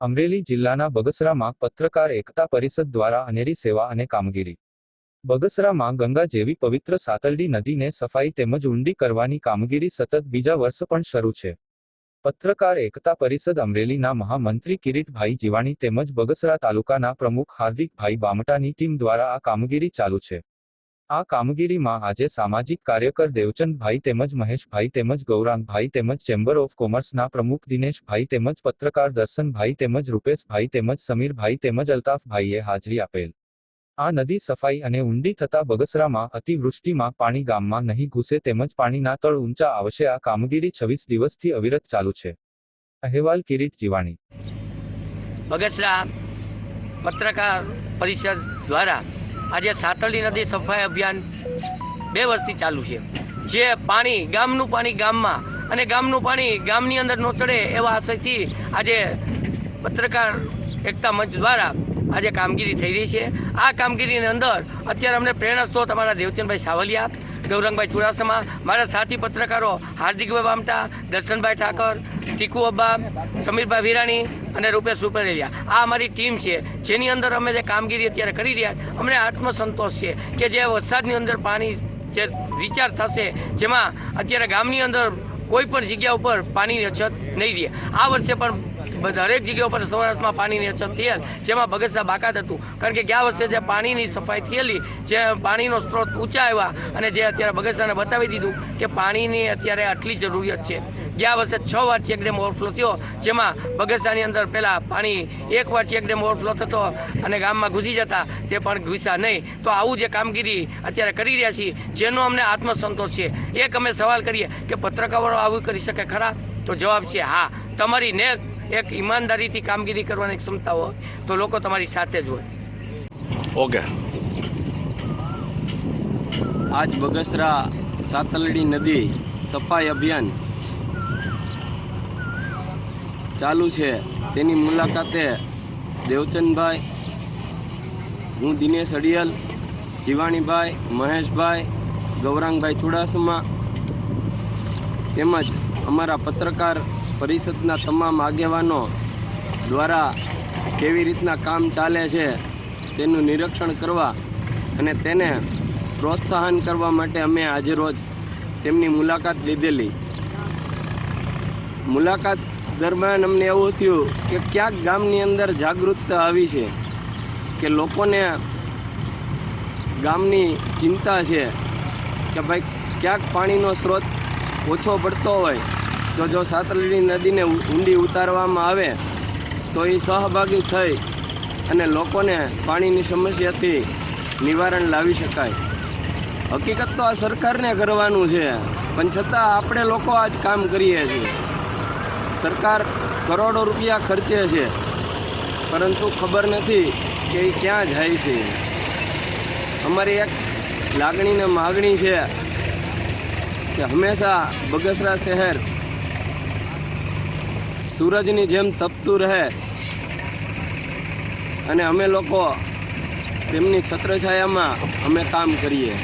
અમરેલી જિલ્લાના બગસરામાં પત્રકાર એકતા પરિષદ દ્વારા અનેરી સેવા અને કામગીરી. બગસરામાં ગંગા જેવી પવિત્ર સાતલડી નદીને સફાઈ તેમજ ઊંડી કરવાની કામગીરી સતત બીજા વર્ષ પણ શરૂ છે. પત્રકાર એકતા પરિષદ અમરેલીના મહામંત્રી કિરીટભાઈ જીવાણી તેમજ બગસરા તાલુકાના પ્રમુખ હાર્દિકભાઈ બામટાની ટીમ દ્વારા આ કામગીરી ચાલુ છે. આ કામગીરીમાં આજે સામાજિક કાર્યકર દેવચંદભાઈ તેમજ મહેશભાઈ તેમજ ગૌરાંગભાઈ તેમજ ચેમ્બર ઓફ કોમર્સના પ્રમુખ દિનેશભાઈ તેમજ પત્રકાર દર્શનભાઈ તેમજ રૂપેશભાઈ તેમજ સમીરભાઈ તેમજ અલ્તાફભાઈએ હાજરી આપેલ. આ નદી સફાઈ અને ઊંડી થતા બગસરામાં અતિવૃષ્ટિમાં પાણી ગામમાં નહીં ઘૂસે તેમજ પાણીના તળ ઊંચા આવશે. આ કામગીરી છવ્વીસ દિવસથી અવિરત ચાલુ છે. અહેવાલ કિરીટ જીવાણી. બગસરા પત્રકાર પરિષદ દ્વારા આજે સાતળી નદી સફાઈ અભિયાન બે વર્ષથી ચાલુ છે. જે પાણી ગામનું પાણી ગામમાં અને ગામનું પાણી ગામની અંદર ન ચડે એવા આશયથી આજે પત્રકાર એકતા મંચ દ્વારા આજે કામગીરી થઈ રહી છે. આ કામગીરીની અંદર અત્યારે અમને પ્રેરણા સ્ત્રોત અમારા દેવચંદભાઈ સાવલિયા, ગૌરંગભાઈ ચુડાસમા, મારા સાથી પત્રકારો હાર્દિકભાઈ વામટા, દર્શનભાઈ ઠાકર ટીકુ અબ્બા, સમીરભાઈ વિરાણી અને રૂપેશ સુપરેલિયા આ અમારી ટીમ છે. જેની અંદર અમે જે કામગીરી અત્યારે કરી રહ્યા અમને આત્મસંતોષ છે કે જે વરસાદની અંદર પાણી જે વિચાર થશે, જેમાં અત્યારે ગામની અંદર કોઈ પણ જગ્યા ઉપર પાણીની અછત નહીં રહે. આ વર્ષે પણ દરેક જગ્યા ઉપર સૌરાષ્ટ્રમાં પાણીની અછત થયેલ, જેમાં બગસરા બાકાત હતું. કારણ કે ગયા વર્ષે જે પાણીની સફાઈ થયેલી, જે પાણીનો સ્ત્રોત ઊંચા આવ્યા અને જે અત્યારે બગસરાને બતાવી દીધું કે પાણીની અત્યારે આટલી જરૂરિયાત છે. ગયા વર્ષે છ વાર ચેકડેમ ઓવરફ્લો થયો જેમાં બગસરાની અંદર પહેલાં પાણી એક વાર ચેકડેમ ઓવરફ્લો થતો અને ગામમાં ઘૂસી જતા તે પણ ઘૂસ્યા નહીં. તો આવું જે કામગીરી અત્યારે કરી રહ્યા છીએ જેનો અમને આત્મસંતોષ છે. એક અમે સવાલ કરીએ કે પત્રકારો આવું કરી શકે ખરા? તો જવાબ છે હા. તમારી ને એક ઈમાનદારીથી કામગીરી કરવાની ક્ષમતા હોય તો લોકો તમારી સાથે જ હોય. ઓકે. આજ બગસરા સાતલડી નદી સફાઈ અભિયાન ચાલુ છે. તેની મુલાકાતે દેવચંદભાઈ, હું દિનેશ અડિયલ, જીવાણીભાઈ, મહેશભાઈ, ગૌરાંગભાઈ ચુડાસમા તેમજ અમારા પત્રકાર પરિષદના તમામ આગેવાનો દ્વારા કેવી રીતના કામ ચાલે છે તેનું નિરીક્ષણ કરવા અને તેને પ્રોત્સાહન કરવા માટે અમે આજે રોજ તેમની મુલાકાત લીધેલી. મુલાકાત દરમિયાન અમને એવું થયું કે ક્યાંક ગામની અંદર જાગૃતતા આવી છે, કે લોકોને ગામની ચિંતા છે, કે ભાઈ ક્યાંક પાણીનો સ્ત્રોત ઓછો પડતો હોય, તો જો સાતરલી નદીને ઊંડી ઉતારવામાં આવે, તો એ સહભાગી થઈ અને લોકોને પાણીની સમસ્યાથી નિવારણ લાવી શકાય. હકીકત તો આ સરકારને કરવાનું છે, પણ છતાં આપણે લોકો આજ કામ કરીએ છીએ. સરકાર કરોડો રૂપિયા ખર્ચે છે. પરંતુ ખબર નથી કે એ ક્યાં જાય છે. અમારી એક લાગણીને માગણી છે કે હંમેશા બગસરા શહેર સૂરજની જેમ તપતું રહે અને અમે લોકો તેમની છત્રછાયામાં અમે કામ કરીએ.